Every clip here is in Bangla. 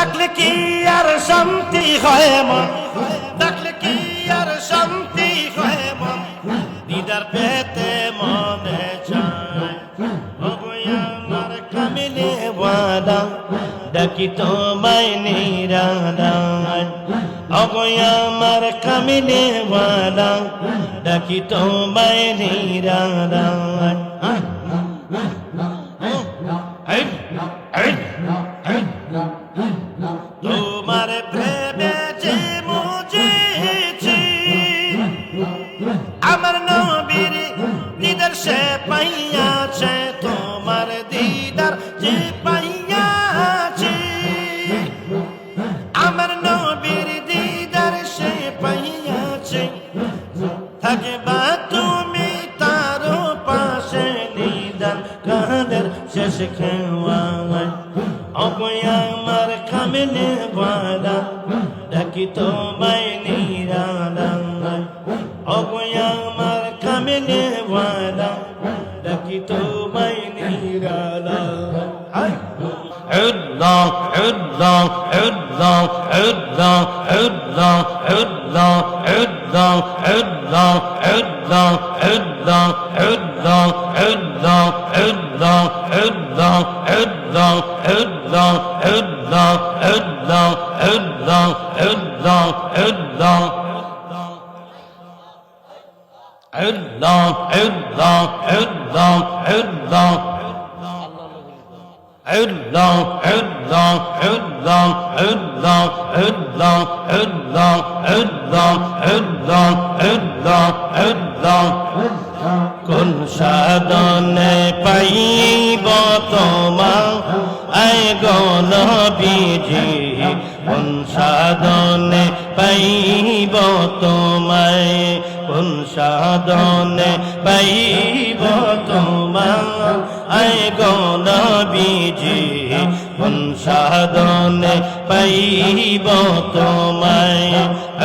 ডাকলে কি আর শান্তি হয় মন ডাকলে কি আর শান্তি হয় মন দিদার পেতে মনে ওগোই আমার কামিলে ওয়াদা, ডাকি তোমায় নিরাদায় ওগোই আমার কামিলে ওয়াদা, ডাকি তোমায় নিরাদায় সে পাইয়াছে তোমার দিদার যে পাইয়াছে। আমার নবীর দিদার সে পাইয়াছে। থাকবা তুমি তার পাশে নিদান কাদের শেষ খেওয়ায় অবয় আমার কামিলে Allah, Allah, Allah, Allah, Allah, Allah, Allah, Allah, Allah, Allah, Allah, Allah, Allah, Allah, Allah, Allah, Allah, Allah. Allah, Allah, Allah, Allah. কোন সাধনে পাইব তোমা আই গণবিজি কোন সাধনে পাইব তোমায় কোন সাধনে পাইব তোমা আই গণবিজি কোন সাধনে পাইব তোমায়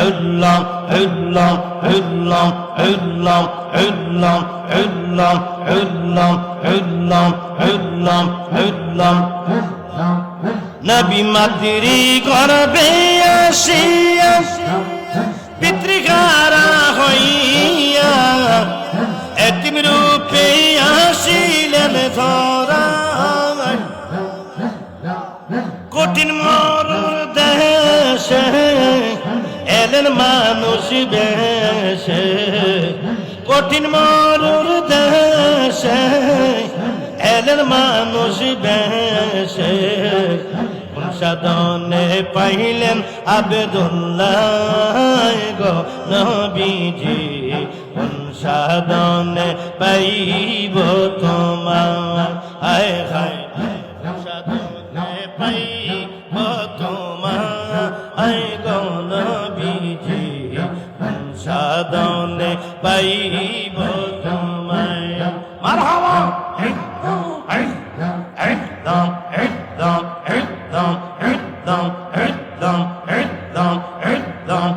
আল্লাহ আল্লাহ আল্লাহ আল্লাহ আল্লাহ আল্লাহ আল্লাহ আল্লাহ আল্লাহ আল্লাহ নবী মাতৃ গর্বে আসিয়া কঠিন মরুর দেশে এলেন মানুষ বেশে। কঠিন মরুর দেশে এলেন মানুষ বেশে। সাধনে পাইলেন আবেদুল্লাহ গো নবীজি। কোন সাধনে পাইব তোমার। হায় হায় সাধনে পাইব পাইব তোমায় মারহাবা! একদম একদম একদম একদম একদম একদম একদম একদম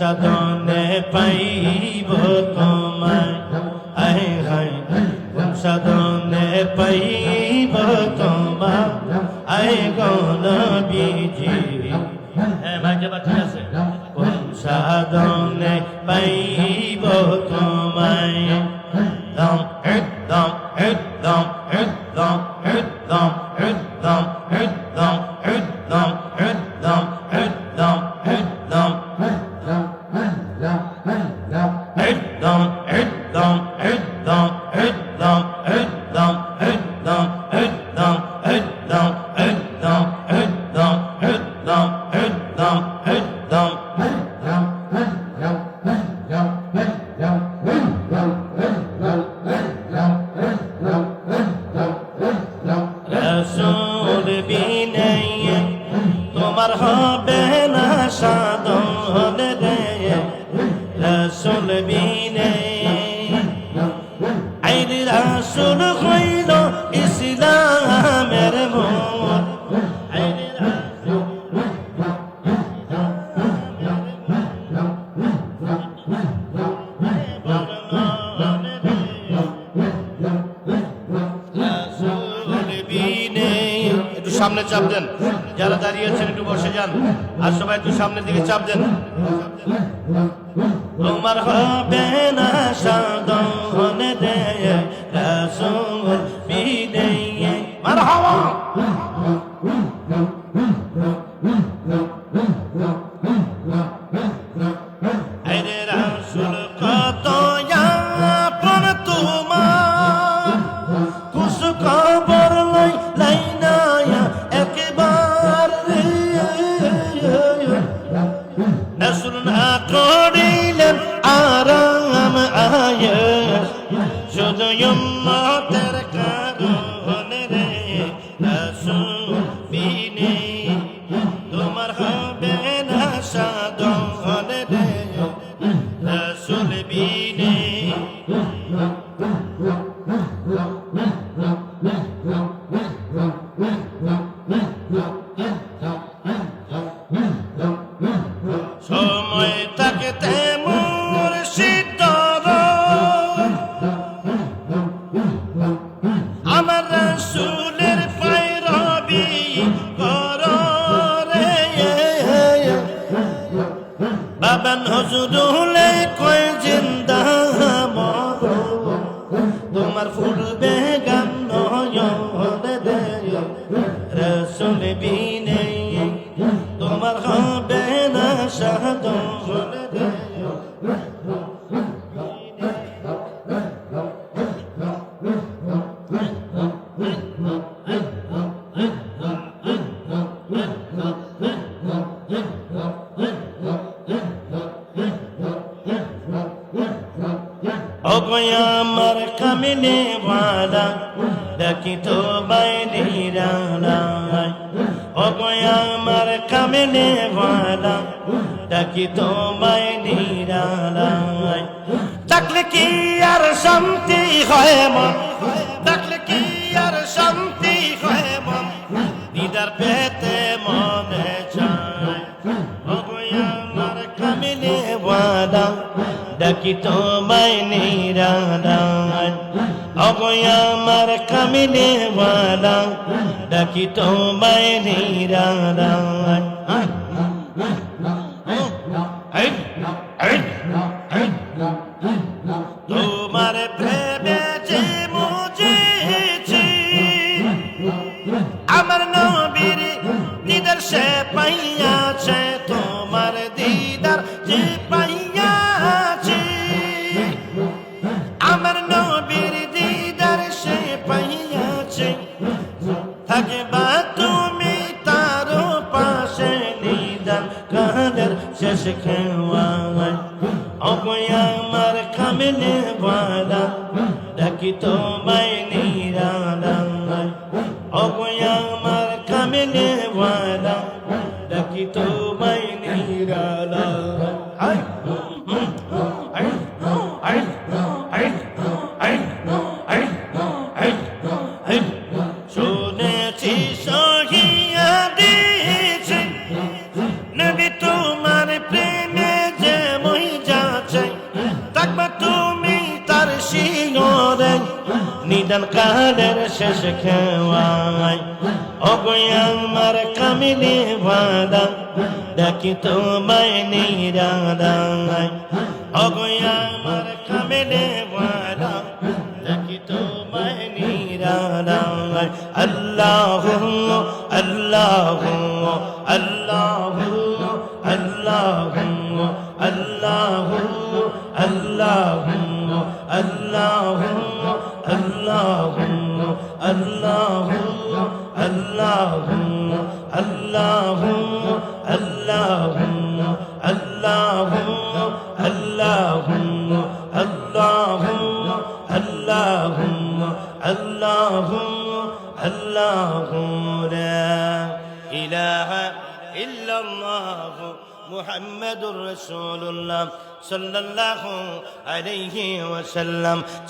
সাধনে পাইব তোমায়। আই হাই সাধনে পাইব তোমায়। আয় গণ বিজি হ্যাঁ ভাই যাবা ঠিক আছে? গুম সাধনে পাইব তোমায়। আমার হবে না সাদ সাধন রে রসুল বিনে আইন রসুল হইল ইসলামের মোর সামনে চাপ দেন যারা দাঁড়িয়ে আছেন, একটু বসে যান। আর সবাই একটু সামনের দিকে চাপ দেন। তোমার হবে। আমার কামিনে ওয়ালা দেখি তো বাইরে রানায় আমার কামিনে দেখি তো বাইরে রানায় কি আর শান্তি হয় মন ডাকি তোমায় নিরাদান অগয় আমার কামিনে ওয়ালা ডাকি তোমায় নিরাদান তোমার প্রেমে যে মুজেছি, আমার নবীর দিদার সে কাদের শেষ খেওয়ায় অপয় আমার খামেলে বাড়া ডাকি তোমায় নিরালা অপয় আমার খামেলে বাড়া ডাকি তো জীবনের শেষ খেওয়াই ওগো আমার কামিনী বাদা, দেখি তোমায় নিরাদাই ওগো আমার কামিনী বাদা, দেখি তোমায় নিরাদাই আল্লাহ আল্লাহ আল্লাহ মুহাম্মাদুর রাসূলুল্লাহ সাল্লাল্লাহু আলাইহি ওয়াসাল্লাম।